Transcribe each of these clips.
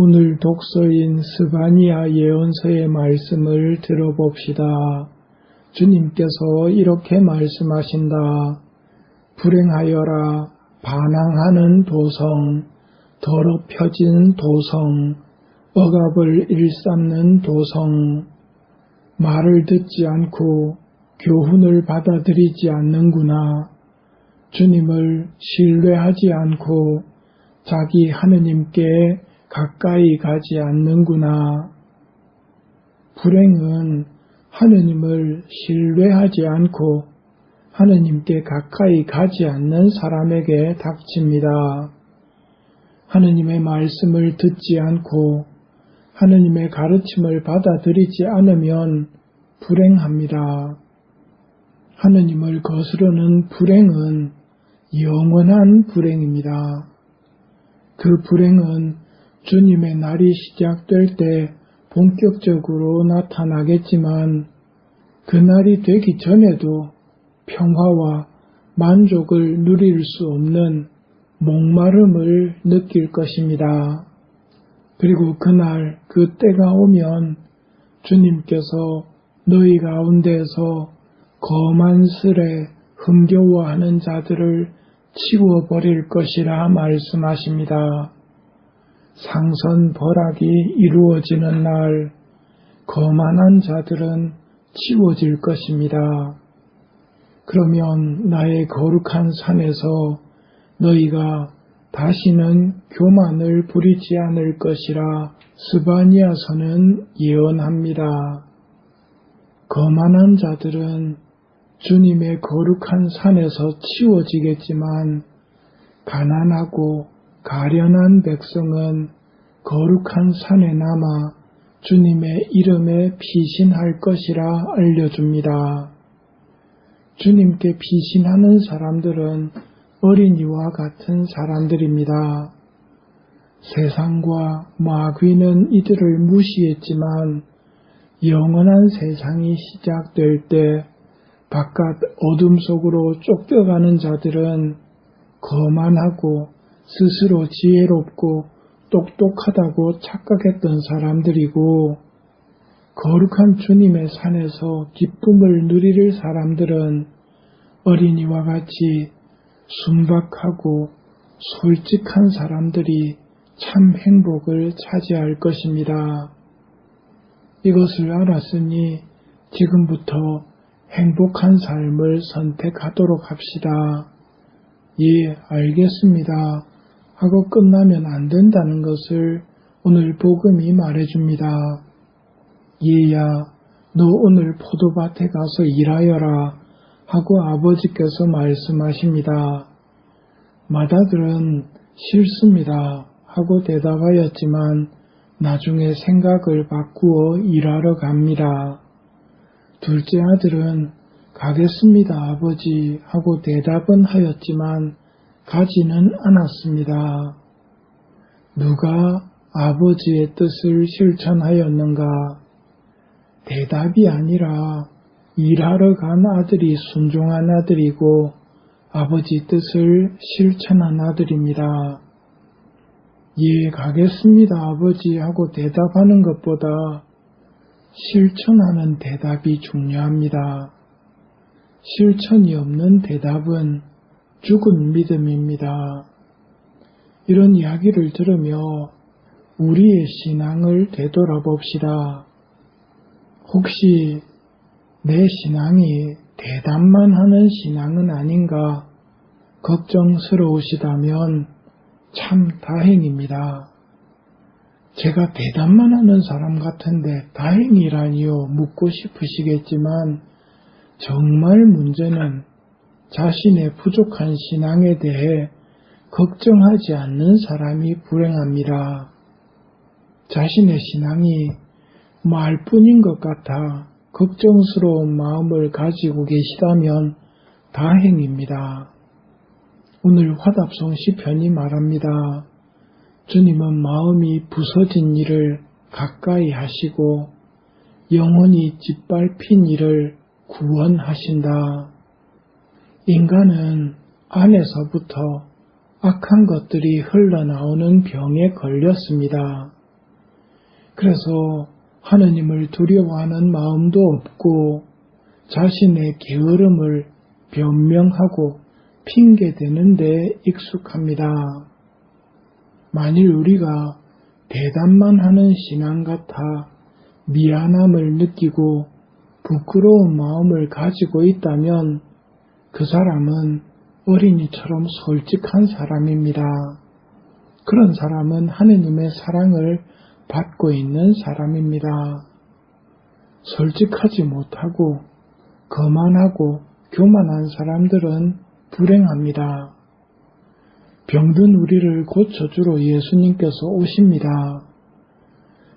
오늘 독서인 스바니아 예언서의 말씀을 들어봅시다. 주님께서 이렇게 말씀하신다. 불행하여라 반항하는 도성, 더럽혀진 도성, 억압을 일삼는 도성, 말을 듣지 않고 교훈을 받아들이지 않는구나. 주님을 신뢰하지 않고 자기 하느님께 가까이 가지 않는구나. 불행은 하느님을 신뢰하지 않고 하느님께 가까이 가지 않는 사람에게 닥칩니다. 하느님의 말씀을 듣지 않고 하느님의 가르침을 받아들이지 않으면 불행합니다. 하느님을 거스르는 불행은 영원한 불행입니다. 그 불행은 주님의 날이 시작될 때 본격적으로 나타나겠지만 그 날이 되기 전에도 평화와 만족을 누릴 수 없는 목마름을 느낄 것입니다. 그리고 그날 그 때가 오면 주님께서 너희 가운데서 거만 스레 흥겨워하는 자들을 치워버릴 것이라 말씀하십니다. 상선 벌악이 이루어지는 날 거만한 자들은 치워질 것입니다. 그러면 나의 거룩한 산에서 너희가 다시는 교만을 부리지 않을 것이라 스바니아서는 예언합니다. 거만한 자들은 주님의 거룩한 산에서 치워지겠지만 가난하고 가련한 백성은 거룩한 산에 남아 주님의 이름에 피신할 것이라 알려줍니다. 주님께 피신하는 사람들은 어린이와 같은 사람들입니다. 세상과 마귀는 이들을 무시했지만 영원한 세상이 시작될 때 바깥 어둠 속으로 쫓겨가는 자들은 거만하고 스스로 지혜롭고 똑똑하다고 착각했던 사람들이고 거룩한 주님의 산에서 기쁨을 누릴 사람들은 어린이와 같이 순박하고 솔직한 사람들이 참 행복을 차지할 것입니다. 이것을 알았으니 지금부터 행복한 삶을 선택하도록 합시다. 예, 알겠습니다. 하고 끝나면 안 된다는 것을 오늘 복음이 말해줍니다. 얘야, 너 오늘 포도밭에 가서 일하여라 하고 아버지께서 말씀하십니다. 마다들은 싫습니다 하고 대답하였지만 나중에 생각을 바꾸어 일하러 갑니다. 둘째 아들은 가겠습니다, 아버지 하고 대답은 하였지만 가지는 않았습니다. 누가 아버지의 뜻을 실천하였는가? 대답이 아니라 일하러 간 아들이 순종한 아들이고 아버지 뜻을 실천한 아들입니다. 예, 가겠습니다, 아버지 하고 대답하는 것보다 실천하는 대답이 중요합니다. 실천이 없는 대답은 죽은 믿음입니다. 이런 이야기를 들으며 우리의 신앙을 되돌아봅시다. 혹시 내 신앙이 대답만 하는 신앙은 아닌가 걱정스러우시다면 참 다행입니다. 제가 대답만 하는 사람 같은데 다행이라니요 묻고 싶으시겠지만 정말 문제는 자신의 부족한 신앙에 대해 걱정하지 않는 사람이 불행합니다. 자신의 신앙이 말뿐인 것 같아 걱정스러운 마음을 가지고 계시다면 다행입니다. 오늘 화답송 시편이 말합니다. 주님은 마음이 부서진 일을 가까이 하시고 영원히 짓밟힌 일을 구원하신다. 인간은 안에서부터 악한 것들이 흘러나오는 병에 걸렸습니다. 그래서 하느님을 두려워하는 마음도 없고 자신의 게으름을 변명하고 핑계대는 데 익숙합니다. 만일 우리가 대답만 하는 신앙 같아 미안함을 느끼고 부끄러운 마음을 가지고 있다면 그 사람은 어린이처럼 솔직한 사람입니다. 그런 사람은 하느님의 사랑을 받고 있는 사람입니다. 솔직하지 못하고 거만하고 교만한 사람들은 불행합니다. 병든 우리를 고쳐주러 예수님께서 오십니다.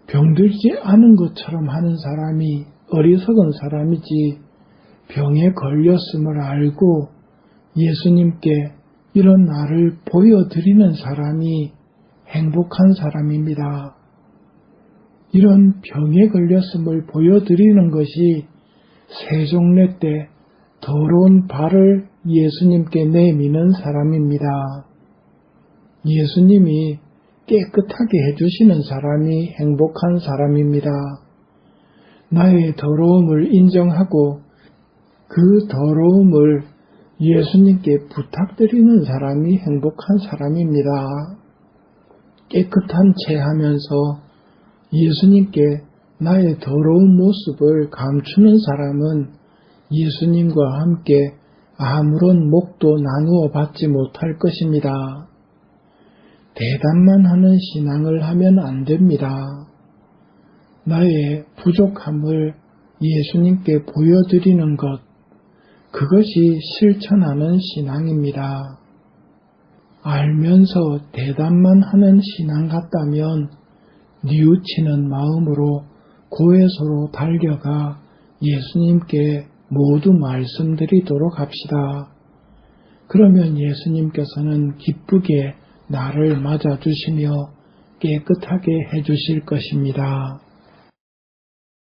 병들지 않은 것처럼 하는 사람이 어리석은 사람이지 병에 걸렸음을 알고 예수님께 이런 나를 보여드리는 사람이 행복한 사람입니다. 이런 병에 걸렸음을 보여드리는 것이 세종례 때 더러운 발을 예수님께 내미는 사람입니다. 예수님이 깨끗하게 해주시는 사람이 행복한 사람입니다. 나의 더러움을 인정하고 그 더러움을 예수님께 부탁드리는 사람이 행복한 사람입니다. 깨끗한 채 하면서 예수님께 나의 더러운 모습을 감추는 사람은 예수님과 함께 아무런 목도 나누어 받지 못할 것입니다. 대답만 하는 신앙을 하면 안 됩니다. 나의 부족함을 예수님께 보여드리는 것, 그것이 실천하는 신앙입니다. 알면서 대답만 하는 신앙 같다면 뉘우치는 마음으로 고해소로 달려가 예수님께 모두 말씀드리도록 합시다. 그러면 예수님께서는 기쁘게 나를 맞아주시며 깨끗하게 해주실 것입니다.